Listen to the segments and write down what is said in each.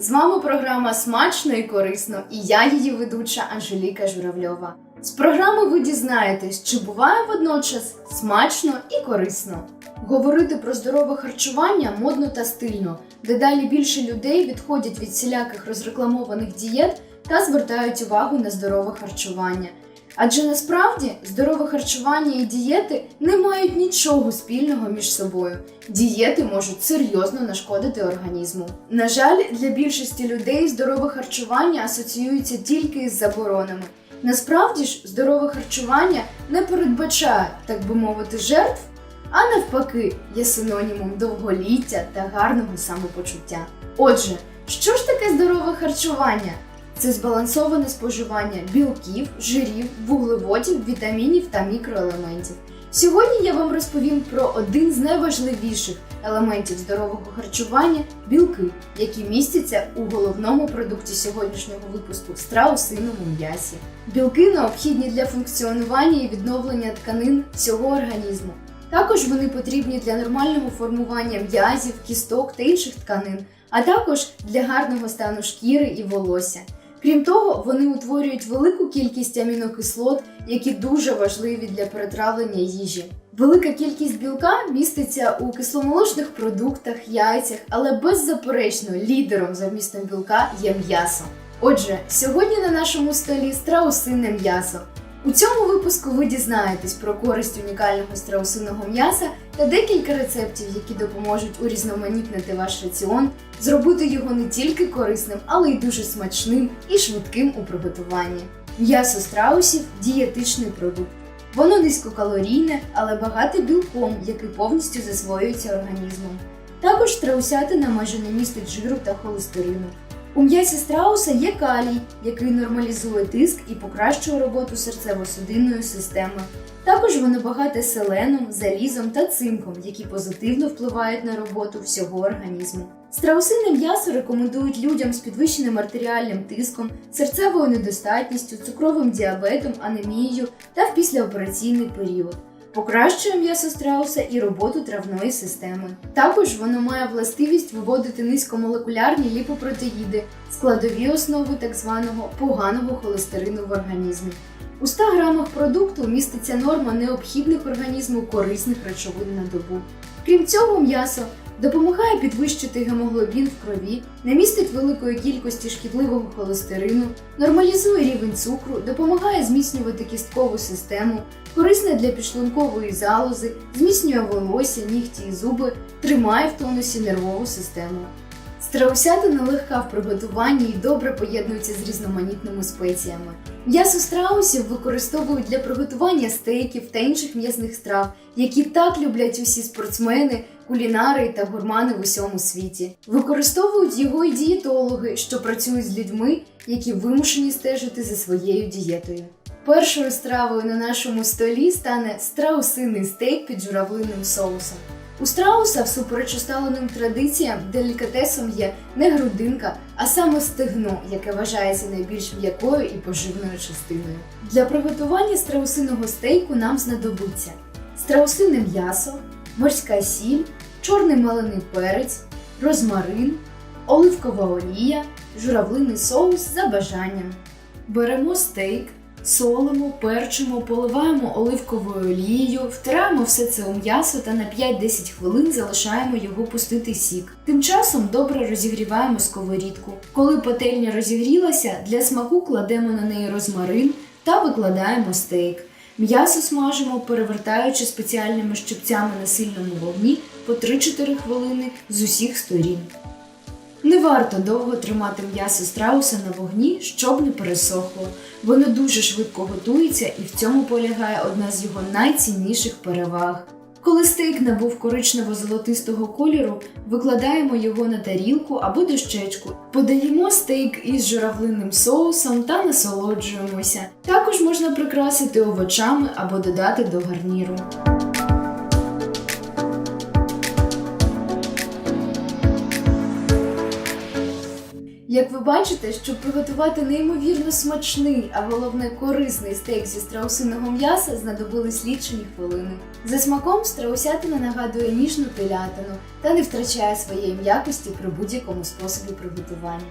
З вами програма Смачно і корисно, і я її ведуча Анжеліка Журавльова. З програми ви дізнаєтесь, чи буває водночас смачно і корисно. Говорити про здорове харчування модно та стильно. Дедалі більше людей відходять від всіляких розрекламованих дієт та звертають увагу на здорове харчування. Адже насправді здорове харчування і дієти не мають нічого спільного між собою. Дієти можуть серйозно нашкодити організму. На жаль, для більшості людей здорове харчування асоціюється тільки із заборонами. Насправді ж, здорове харчування не передбачає, так би мовити, жертв, а навпаки, є синонімом довголіття та гарного самопочуття. Отже, що ж таке здорове харчування? Це збалансоване споживання білків, жирів, вуглеводів, вітамінів та мікроелементів. Сьогодні я вам розповім про один з найважливіших елементів здорового харчування білки, які містяться у головному продукті сьогоднішнього випуску страусиному м'ясі. Білки необхідні для функціонування і відновлення тканин всього організму. Також вони потрібні для нормального формування м'язів, кісток та інших тканин, а також для гарного стану шкіри і волосся. Крім того, вони утворюють велику кількість амінокислот, які дуже важливі для перетравлення їжі. Велика кількість білка міститься у кисломолочних продуктах, яйцях, але беззаперечно лідером за вмістом білка є м'ясо. Отже, сьогодні на нашому столі страусине м'ясо. У цьому випуску ви дізнаєтесь про користь унікального страусиного м'яса та декілька рецептів, які допоможуть урізноманітнити ваш раціон, зробити його не тільки корисним, але й дуже смачним і швидким у приготуванні. М'ясо страусів дієтичний продукт. Воно низькокалорійне, але багате білком, який повністю засвоюється організмом. Також страусятина майже не містить жиру та холестерину. У м'ясі страуса є калій, який нормалізує тиск і покращує роботу серцево-судинної системи. Також воно багате селеном, залізом та цинком, які позитивно впливають на роботу всього організму. Страусине м'ясо рекомендують людям з підвищеним артеріальним тиском, серцевою недостатністю, цукровим діабетом, анемією та в післяопераційний період. Покращує м'ясо страуса і роботу травної системи. Також воно має властивість виводити низькомолекулярні ліпопротеїди, складові основи так званого поганого холестерину в організмі. У 100 грамах продукту міститься норма необхідних організму корисних речовин на добу. Крім цього, м'ясо допомагає підвищити гемоглобін в крові, не містить великої кількості шкідливого холестерину, нормалізує рівень цукру, допомагає зміцнювати кісткову систему, корисне для підшлункової залози, зміцнює волосся, нігті і зуби, тримає в тонусі нервову систему. Страусятина легка в приготуванні і добре поєднується з різноманітними спеціями. М'ясо страусів використовують для приготування стейків та інших м'ясних страв, які так люблять усі спортсмени, кулінари та гурмани в усьому світі. Використовують його і дієтологи, що працюють з людьми, які вимушені стежити за своєю дієтою. Першою стравою на нашому столі стане страусиний стейк під журавлиним соусом. У страуса, всупереч усталеним традиціям, делікатесом є не грудинка, а саме стегно, яке вважається найбільш м'якою і поживною частиною. Для приготування страусиного стейку нам знадобиться страусине м'ясо, морська сіль, чорний мелений перець, розмарин, оливкова олія, журавлиний соус за бажанням. Беремо стейк. Солимо, перчимо, поливаємо оливковою олією, втираємо все це у м'ясо та на 5-10 хвилин залишаємо його пустити сік. Тим часом добре розігріваємо сковорідку. Коли пательня розігрілася, для смаку кладемо на неї розмарин та викладаємо стейк. М'ясо смажимо, перевертаючи спеціальними щипцями на сильному вогні по 3-4 хвилини з усіх сторін. Не варто довго тримати м'ясо страуса на вогні, щоб не пересохло. Воно дуже швидко готується і в цьому полягає одна з його найцінніших переваг. Коли стейк набув коричнево-золотистого кольору, викладаємо його на тарілку або дощечку, подаємо стейк із журавлиним соусом та насолоджуємося. Також можна прикрасити овочами або додати до гарніру. Як ви бачите, щоб приготувати неймовірно смачний, а головне корисний стейк зі страусиного м'яса, знадобились лічені хвилини. За смаком страусятина нагадує ніжну телятину та не втрачає своєї м'якості при будь-якому способі приготування.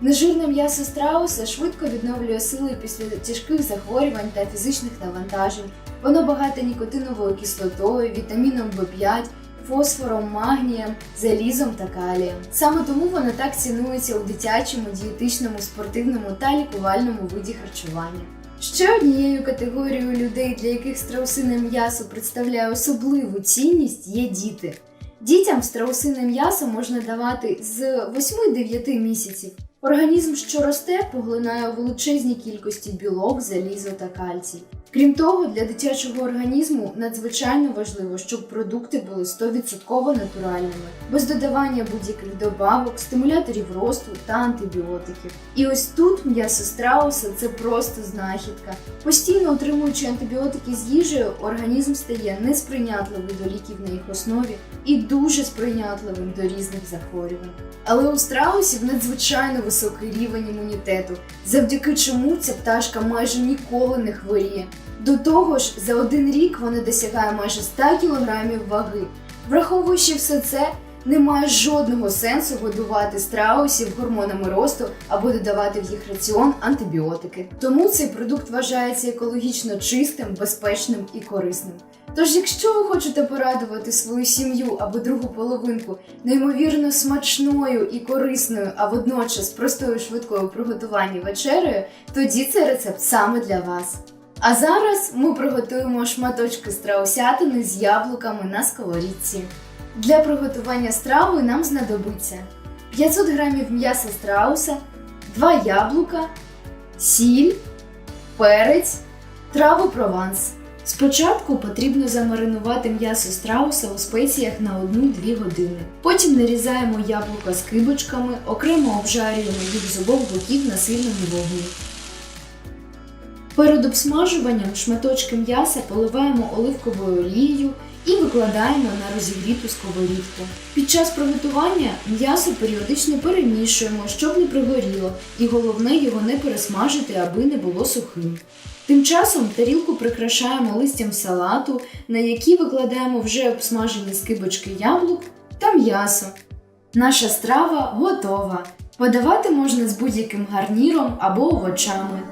Нежирне м'ясо страуса швидко відновлює сили після тяжких захворювань та фізичних навантажень. Воно багате нікотиновою кислотою, вітаміном В5, фосфором, магнієм, залізом та калієм. Саме тому воно так цінується у дитячому, дієтичному, спортивному та лікувальному виді харчування. Ще однією категорією людей, для яких страусине м'ясо представляє особливу цінність, є діти. Дітям страусине м'ясо можна давати з 8-9 місяців. Організм, що росте, поглинає у величезні кількості білок, залізо та кальцій. Крім того, для дитячого організму надзвичайно важливо, щоб продукти були 100% натуральними, без додавання будь-яких добавок, стимуляторів росту та антибіотиків. І ось тут м'ясо страуса це просто знахідка. Постійно отримуючи антибіотики з їжею, організм стає несприйнятливий до ліків на їх основі і дуже сприйнятливим до різних захворювань. Але у страусів надзвичайно високий рівень імунітету, завдяки чому ця пташка майже ніколи не хворіє. До того ж, за один рік вона досягає майже 100 кг ваги. Враховуючи все це, немає жодного сенсу годувати страусів гормонами росту або додавати в їх раціон антибіотики. Тому цей продукт вважається екологічно чистим, безпечним і корисним. Тож, якщо ви хочете порадувати свою сім'ю або другу половинку неймовірно смачною і корисною, а водночас простою швидкою приготуванні вечерею, тоді цей рецепт саме для вас. А зараз ми приготуємо шматочки страусятини з яблуками на сковорідці. Для приготування страви нам знадобиться 500 г м'яса страуса, 2 яблука, сіль, перець, трави прованс. Спочатку потрібно замаринувати м'ясо страуса у спеціях на 1-2 години. Потім нарізаємо яблука з кибочками, окремо обжарюємо їх з обох боків на сильному вогні. Перед обсмажуванням шматочки м'яса поливаємо оливковою олією і викладаємо на розігріту сковорідку. Під час приготування м'ясо періодично перемішуємо, щоб не пригоріло, і головне його не пересмажити, аби не було сухим. Тим часом тарілку прикрашаємо листям салату, на який викладаємо вже обсмажені скибочки яблук та м'ясо. Наша страва готова. Подавати можна з будь-яким гарніром або овочами.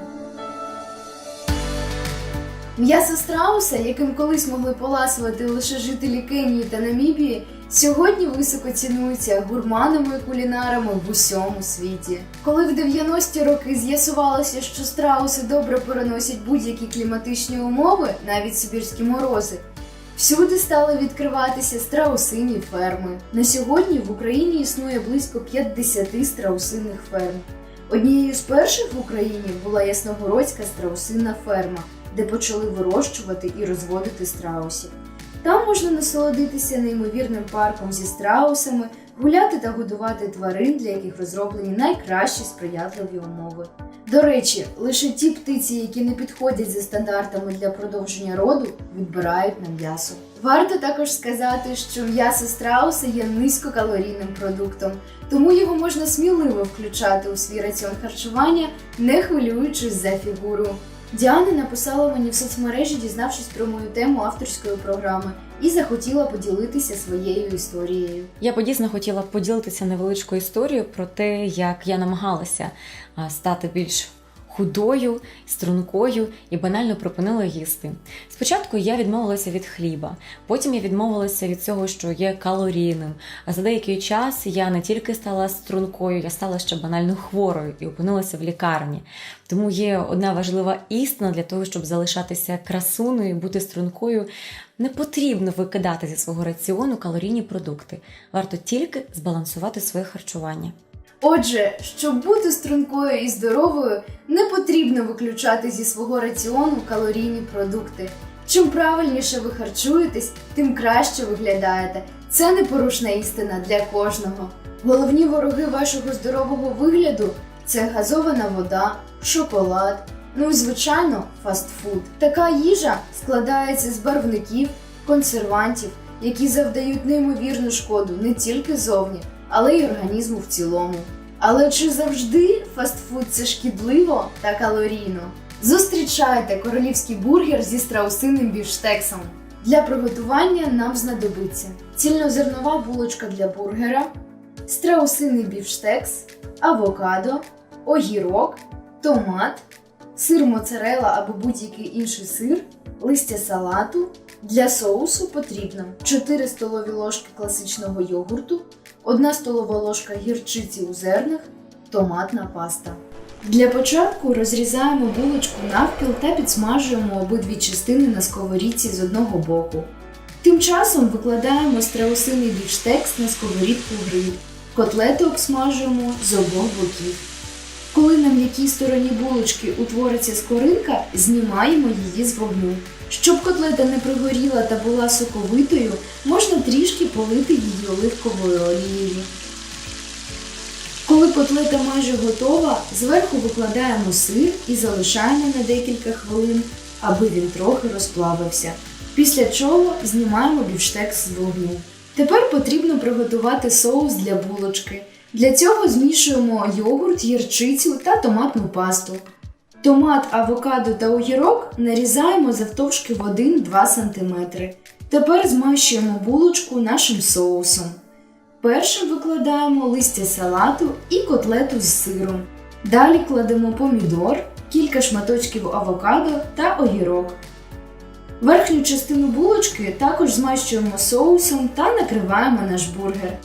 М'ясо страуса, яким колись могли поласувати лише жителі Кенії та Намібії, сьогодні високо цінується гурманами і кулінарами в усьому світі. Коли в 90-ті роки з'ясувалося, що страуси добре переносять будь-які кліматичні умови, навіть сибірські морози, всюди стали відкриватися страусині ферми. На сьогодні в Україні існує близько 50 страусинних ферм. Однією з перших в Україні була Ясногородська страусинна ферма де почали вирощувати і розводити страусів. Там можна насолодитися неймовірним парком зі страусами, гуляти та годувати тварин, для яких розроблені найкращі сприятливі умови. До речі, лише ті птиці, які не підходять за стандартами для продовження роду, відбирають на м'ясо. Варто також сказати, що м'ясо страуса є низькокалорійним продуктом, тому його можна сміливо включати у свій раціон харчування, не хвилюючись за фігуру. Діана написала мені в соцмережі, дізнавшись про мою тему авторської програми, і захотіла поділитися своєю історією. Я б дійсно хотіла поділитися невеличкою історією про те, як я намагалася стати більш худою, стрункою і банально припинила їсти. Спочатку я відмовилася від хліба, потім я відмовилася від цього, що є калорійним. А за деякий час я не тільки стала стрункою, я стала ще банально хворою і опинилася в лікарні. Тому є одна важлива істина для того, щоб залишатися красуною і бути стрункою. Не потрібно викидати зі свого раціону калорійні продукти. Варто тільки збалансувати своє харчування. Отже, щоб бути стрункою і здоровою, не потрібно виключати зі свого раціону калорійні продукти. Чим правильніше ви харчуєтесь, тим краще виглядаєте. Це непорушна істина для кожного. Головні вороги вашого здорового вигляду це газована вода, шоколад, ну і звичайно фастфуд. Така їжа складається з барвників, консервантів, які завдають неймовірну шкоду не тільки зовні, але й організму в цілому. Але чи завжди фастфуд це шкідливо та калорійно? Зустрічайте королівський бургер зі страусинним бівштексом. Для приготування нам знадобиться цільнозернова булочка для бургера, страусиний бівштекс, авокадо, огірок, томат, сир моцарела або будь-який інший сир, листя салату. Для соусу потрібно 4 столові ложки класичного йогурту, 1 столова ложка гірчиці у зернах, томатна паста. Для початку розрізаємо булочку навпіл та підсмажуємо обидві частини на сковорідці з одного боку. Тим часом викладаємо страусиний бівштекс на сковорідку гриль. Котлети обсмажуємо з обох боків. Коли на м'якій стороні булочки утвориться скоринка, знімаємо її з вогню. Щоб котлета не пригоріла та була соковитою, можна трішки полити її оливковою олією. Коли котлета майже готова, зверху викладаємо сир і залишаємо на декілька хвилин, аби він трохи розплавився. Після чого знімаємо бівштекс з вогню. Тепер потрібно приготувати соус для булочки. Для цього змішуємо йогурт, гірчицю та томатну пасту. Томат, авокадо та огірок нарізаємо завтовшки в 1-2 см. Тепер змащуємо булочку нашим соусом. Першим викладаємо листя салату і котлету з сиром. Далі кладемо помідор, кілька шматочків авокадо та огірок. Верхню частину булочки також змащуємо соусом та накриваємо наш бургер.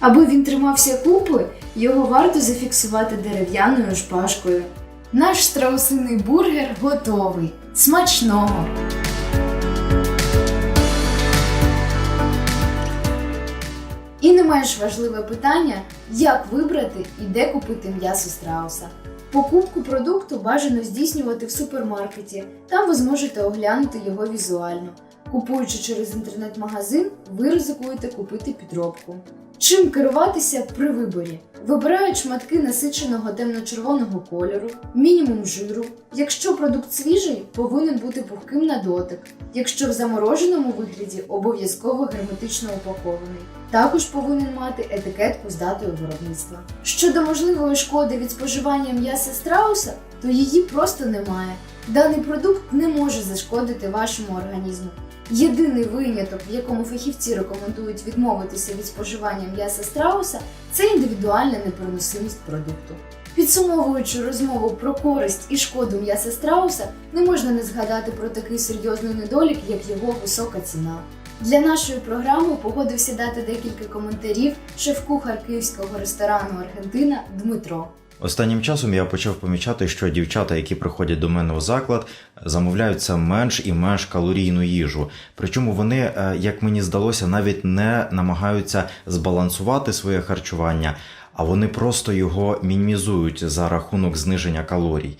Аби він тримався купи, його варто зафіксувати дерев'яною шпажкою. Наш страусиний бургер готовий. Смачного! І не менш важливе питання, як вибрати і де купити м'ясо страуса. Покупку продукту бажано здійснювати в супермаркеті. Там ви зможете оглянути його візуально. Купуючи через інтернет-магазин, ви ризикуєте купити підробку. Чим керуватися при виборі? Вибирають шматки насиченого темно-червоного кольору, мінімум жиру. Якщо продукт свіжий, повинен бути пухким на дотик. Якщо в замороженому вигляді обов'язково герметично упакований. Також повинен мати етикетку з датою виробництва. Щодо можливої шкоди від споживання м'яса страуса, то її просто немає. Даний продукт не може зашкодити вашому організму. Єдиний виняток, в якому фахівці рекомендують відмовитися від споживання м'яса страуса, це індивідуальна непереносимість продукту. Підсумовуючи розмову про користь і шкоду м'яса страуса, не можна не згадати про такий серйозний недолік, як його висока ціна. Для нашої програми погодився дати декілька коментарів шеф-кухар київського ресторану Аргентина Дмитро. Останнім часом я почав помічати, що дівчата, які приходять до мене у заклад, замовляють це менш і менш калорійну їжу. Причому вони, е, як мені здалося, навіть не намагаються збалансувати своє харчування, а вони просто його мінімізують за рахунок зниження калорій.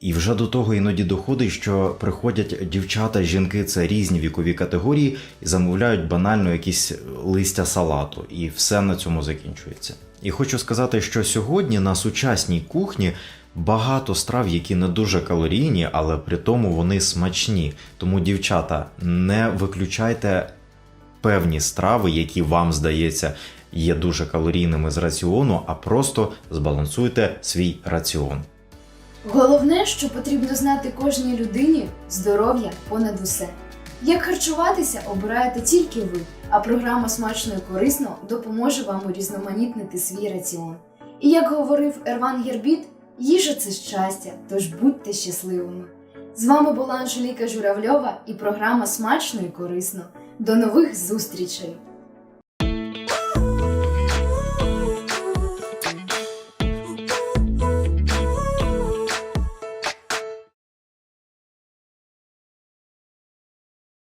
І вже до того іноді доходить, що приходять дівчата, жінки це різні вікові категорії, і замовляють банально якісь листя салату, і все на цьому закінчується. І хочу сказати, що сьогодні на сучасній кухні багато страв, які не дуже калорійні, але при тому вони смачні. Тому, дівчата, не виключайте певні страви, які вам здається є дуже калорійними з раціону, а просто збалансуйте свій раціон. Головне, що потрібно знати кожній людині здоров'я понад усе. Як харчуватися, обираєте тільки ви, а програма смачно і корисно допоможе вам урізноманітнити свій раціон. І як говорив Ерван Гербіт, їжа це щастя, тож будьте щасливими. З вами була Анжеліка Журавльова і програма Смачно і корисно. До нових зустрічей!